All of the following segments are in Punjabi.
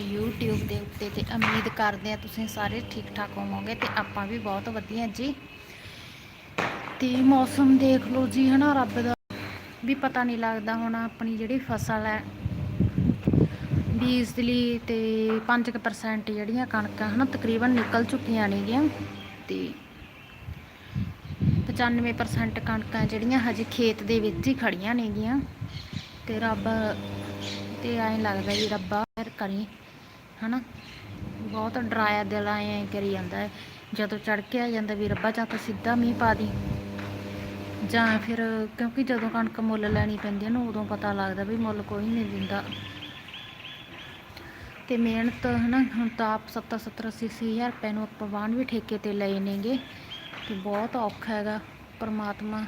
YouTube ਦੇ ਉੱਤੇ ਤੇ ਉਮੀਦ ਕਰਦੇ ਆ ਤੁਸੀਂ ਸਾਰੇ ਠੀਕ ਠਾਕ ਹੋਵੋਗੇ ਤੇ ਆਪਾਂ ਵੀ ਬਹੁਤ ਵਧੀਆ ਜੀ। ਤੇ ਮੌਸਮ ਦੇਖ ਲਓ ਜੀ ਹਨਾ, ਰੱਬ ਦਾ ਵੀ ਪਤਾ ਨਹੀਂ ਲੱਗਦਾ ਹੁਣ ਆਪਣੀ ਜਿਹੜੀ ਫਸਲ ਹੈ। ਬੀਜ ਲਈ ਤੇ 5% ਜਿਹੜੀਆਂ ਕਣਕਾਂ ਹਨਾ, ਤਕਰੀਬਨ ਨਿਕਲ ਚੁੱਕੀਆਂ ਨੇਗੀਆਂ। ਤੇ 95% ਕਣਕਾਂ ਜਿਹੜੀਆਂ ਹਜੇ ਖੇਤ ਦੇ ਵਿੱਚ ਹੀ ਖੜੀਆਂ ਨੇਗੀਆਂ। ਤੇ ਰੱਬ ਤੇ ਐਂ ਲੱਗਦਾ ਵੀ ਰੱਬਾ ਫਿਰ ਕਰੀ। ਹਨਾ? ਬਹੁਤ ਡਰਾਇਆ ਦਿਲ ਐਂ ਕਰੀ ਜਾਂਦਾ ਹੈ। ਜਦੋਂ ਚੜ ਕੇ ਆ ਜਾਂਦਾ, ਵੀ ਰੱਬਾ ਜਾਂ ਤਾਂ ਸਿੱਧਾ ਮੀਂਹ ਪਾ ਦੀ। ਜਾਂ ਫਿਰ ਕਿਉਂਕਿ ਜਦੋਂ ਕਣਕ ਮੁੱਲ ਲੈਣੀ ਪੈਂਦੀ ਹੈ ਨਾ, ਉਦੋਂ ਪਤਾ ਲੱਗਦਾ ਵੀ ਮੁੱਲ ਕੋਈ ਨਹੀਂ ਦਿੰਦਾ। ਤੇ ਮਿਹਨਤ ਹਨਾ, ਹੁਣ ਤਾਂ ਆਪ 70 70 80 ਹਜ਼ਾਰ ਰੁਪਏ ਨੂੰ ਆਪਾਂ ਵਾਹਣ ਵੀ ਠੇਕੇ ਤੇ ਲਏ ਨੇਗੇ। ਤੇ ਬਹੁਤ ਔਖਾ ਹੈਗਾ ਪਰਮਾਤਮਾ।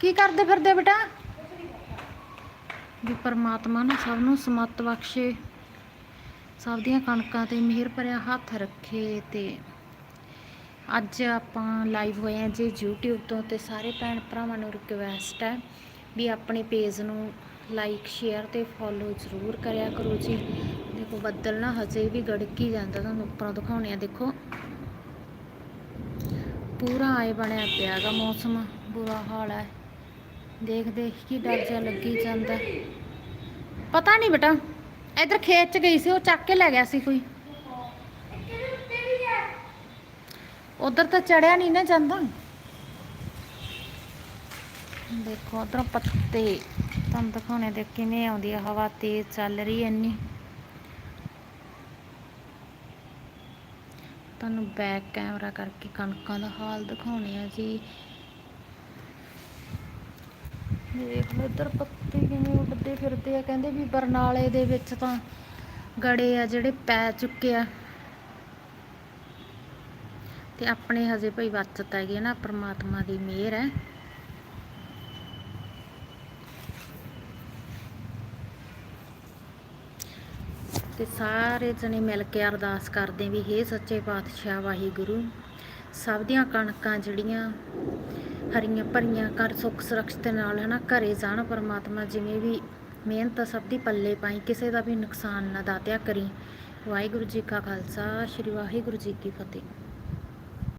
ਕੀ ਕਰਦੇ ਫਿਰਦੇ ਬੇਟਾ? ਵੀ ਪਰਮਾਤਮਾ ਨਾ ਸਭ ਨੂੰ ਸਮਤ ਬਖਸ਼ੇ। ਸਭ ਦੀਆਂ ਕਣਕਾਂ ਤੇ ਮਿਹਰ ਭਰਿਆ ਹੱਥ ਰੱਖੇ ਤੇ ਅੱਜ ਆਪਾਂ ਲਾਈਵ ਹੋਏ ਹਾਂ ਜੇ YouTube ਤੋਂ ਤੇ ਸਾਰੇ ਭੈਣ ਭਰਾਵਾਂ ਨੂੰ ਰਿਕਵੈਸਟ ਹੈ ਵੀ ਆਪਣੇ ਪੇਜ ਨੂੰ ਲਾਈਕ ਸ਼ੇਅਰ ਤੇ ਫੋਲੋ ਜ਼ਰੂਰ ਕਰਿਆ ਕਰੋ ਜੀ। ਦੇਖੋ, ਬੱਦਲ ਨਾ ਹਜੇ ਵੀ ਗੜਕੀ ਜਾਂਦਾ, ਤੁਹਾਨੂੰ ਉੱਪਰੋਂ ਦਿਖਾਉਣੇ ਆ, ਦੇਖੋ। ਪੂਰਾ ਆਏ ਬਣਿਆ ਪਿਆਗਾ ਮੌਸਮ, ਬੁਰਾ ਹਾਲ ਹੈ। ਦੇਖ ਦੇਖ ਕੇ ਡਰ ਜਾ ਲੱਗੀ ਜਾਂਦਾ। ਪਤਾ ਨਹੀਂ ਬੇਟਾ ਇਧਰ ਖੇਤ ਚ ਗਈ ਸੀ, ਉਹ ਚੱਕ ਕੇ ਲੈ ਗਿਆ ਸੀ ਕੋਈ। ਉਧਰ ਤਾਂ ਚੜਿਆ ਨਹੀਂ ਨਾ ਜਾਂਦਾ। ਦੇਖੋ ਉਧਰੋਂ ਪੱਤੇ, ਤੁਹਾਨੂੰ ਦਿਖਾਉਣੇ ਦੇ ਕਿਵੇਂ ਆਉਂਦੀ ਆ ਹਵਾ, ਤੇਜ਼ ਚੱਲ ਰਹੀ ਐ ਇੰਨੀ। ਤੁਹਾਨੂੰ ਬੈਕ ਕੈਮਰਾ ਕਰਕੇ ਕਣਕਾਂ ਦਾ ਹਾਲ ਦਿਖਾਉਣੇ ਆ ਜੀ। ਦੇਖ ਲਓ ਇੱਧਰ ਪੱਤੇ ਕਿਵੇਂ ਉੱਡ ਉੱਡਦੇ ਫਿਰਦੇ ਆ, ਕਹਿੰਦੇ ਵੀ ਬਰਨਾਲੇ ਦੇ ਵਿੱਚ ਤਾਂ ਗੜੇ ਆ ਜਿਹੜੇ ਪੈ ਚੁੱਕੇ ਆ। ਤੇ ਆਪਣੇ ਹਜੇ ਭਈ ਬਚਤ ਹੈਗੀ ਆ ਨਾ, ਪ੍ਰਮਾਤਮਾ ਦੀ ਮਿਹਰ ਹੈ। ਤੇ ਸਾਰੇ ਜਣੇ ਮਿਲ ਕੇ ਅਰਦਾਸ ਕਰਦੇ ਵੀ, ਹੇ ਸੱਚੇ ਪਾਤਸ਼ਾਹ, ਵਾਹਿਗੁਰੂ, ਸਭ ਦੀਆਂ ਕਣਕਾਂ ਜਿਹੜੀਆਂ ਹਰੀਆਂ ਭਰੀਆਂ ਕਰ ਸੁੱਖ ਸੁਰੱਖਿਅਤ ਨਾਲ ਹਨਾ, ਘਰੇ ਜਾਣ ਪਰਮਾਤਮਾ, ਜਿਵੇਂ ਵੀ ਮਿਹਨਤ ਸਭ ਦੀ ਪੱਲੇ ਪਾਈ, ਕਿਸੇ ਦਾ ਵੀ ਨੁਕਸਾਨ ਨਾ ਦਾਤਿਆ ਕਰੀ। ਵਾਹਿਗੁਰੂ ਜੀ ਕਾ ਖਾਲਸਾ, ਸ੍ਰੀ ਵਾਹਿਗੁਰੂ ਜੀ ਕੀ ਫਤਿਹ।